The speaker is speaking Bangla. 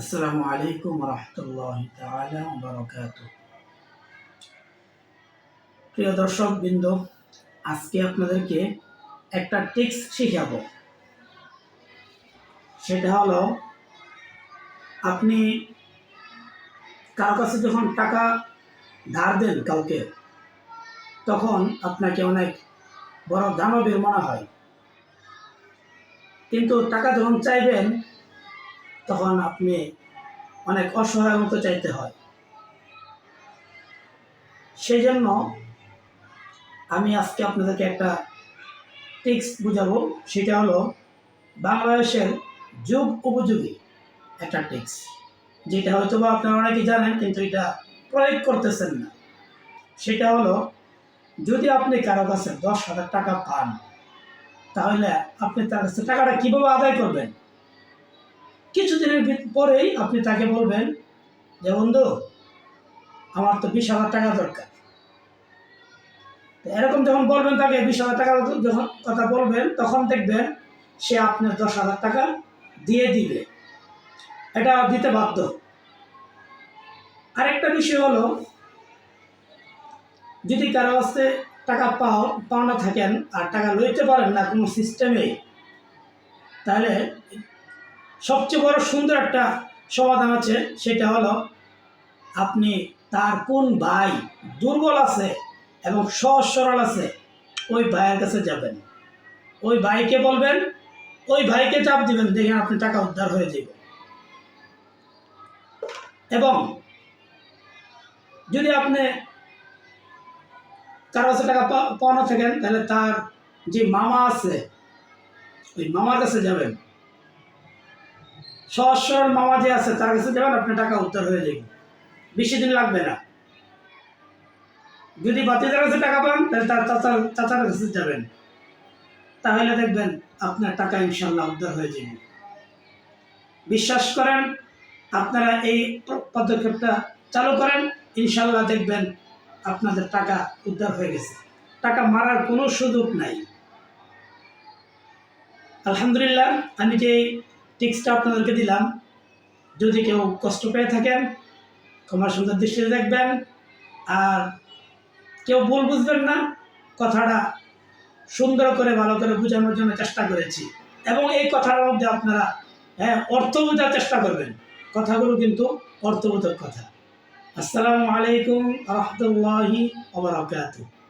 আসসালামু আলাইকুম রহমতুল্লাহ বারকাত প্রিয় দর্শক বৃন্দ আজকে আপনাদেরকে একটা টিক্স শিখাবো। সেটা হলো, আপনি কারও কাছে যখন টাকা ধার দেন কাউকে, তখন আপনাকে অনেক বড় দানবের মনে হয়। কিন্তু টাকা যখন চাইবেন তখন আপনি অনেক অসহায় মতো চাইতে হয়। সেই জন্য আমি আজকে আপনাদেরকে একটা টিক্স বুঝাবো, সেটা হলো বাংলাদেশের যুগ উপযোগী একটা টিক্স যেটা হয়তো বা আপনারা অনেকে জানেন, কিন্তু এটা প্রয়োগ করতেছেন না। সেটা হলো, যদি আপনি কারও কাছে দশ হাজার টাকা পান, তাহলে আপনি তার কাছে টাকাটা কীভাবে আদায় করবেন? কিছুদিনের পরেই আপনি তাকে বলবেন যে, বন্ধু, আমার তো বিশ হাজার টাকা দরকার। এরকম যখন বলবেন তাকে, বিশ হাজার টাকা যখন কথা বলবেন, তখন দেখবেন সে আপনার দশ হাজার টাকা দিয়ে দিবে। এটা দিতে বাধ্য। আরেকটা বিষয় হলো, যদি কারও কাছে টাকা পাও, পাওনা থাকেন আর টাকা লইতে পারেন না কোনো সিস্টেমে তাহলে সবচেয়ে বড় সুন্দর একটা সমাধান আছে, সেটা হলো আপনি তার কোন ভাই দুর্বল আছে এবং সহজ সরল আছে, ওই ভাইয়ের কাছে যাবেন। ওই ভাইকে বলবেন, ওই ভাইকে চাপ দিবেন, দেখেন আপনি টাকা উদ্ধার হয়ে যাবে। এবং যদি আপনি কারও কাছে টাকা পাওয়ানো থাকেন, তাহলে তার যে মামা আছে, ওই মামার কাছে যাবেন। সহজ সরল মামা যে আছে, তার কাছে যাবেন, আপনার টাকা উদ্ধার হয়ে যাবে। বেশি দিন লাগবে না। যদি বাতিদার কাছে টাকা পান, তাহলে তার চাচার চাচার কাছে যাবেন। তাহলে দেখবেন আপনার টাকা ইনশাল্লাহ উদ্ধার হয়ে যাবে। বিশ্বাস করেন, আপনারা এই পদক্ষেপটা চালু করেন, ইনশাল্লাহ দেখবেন আপনাদের টাকা উদ্ধার হয়ে গেছে। টাকা মারার কোনো সুযোগ নাই। আলহামদুলিল্লাহ, আমি যে টিক্সটা আপনাদেরকে দিলাম। যদি কেউ কষ্ট পেয়ে থাকেন ক্ষমা সুন্দর দৃষ্টিতে দেখবেন। আর কেউ ভুল বুঝবেন না, কথাটা সুন্দর করে, ভালো করে বোঝানোর জন্য চেষ্টা করেছি। এবং এই কথার মধ্যে আপনারা হ্যাঁ অর্থ বোঝার চেষ্টা করবেন। কথাগুলো কিন্তু অর্থবোধক কথা। আসসালামু আলাইকুম রহমতুল্লাহি ওবরাকাতুহ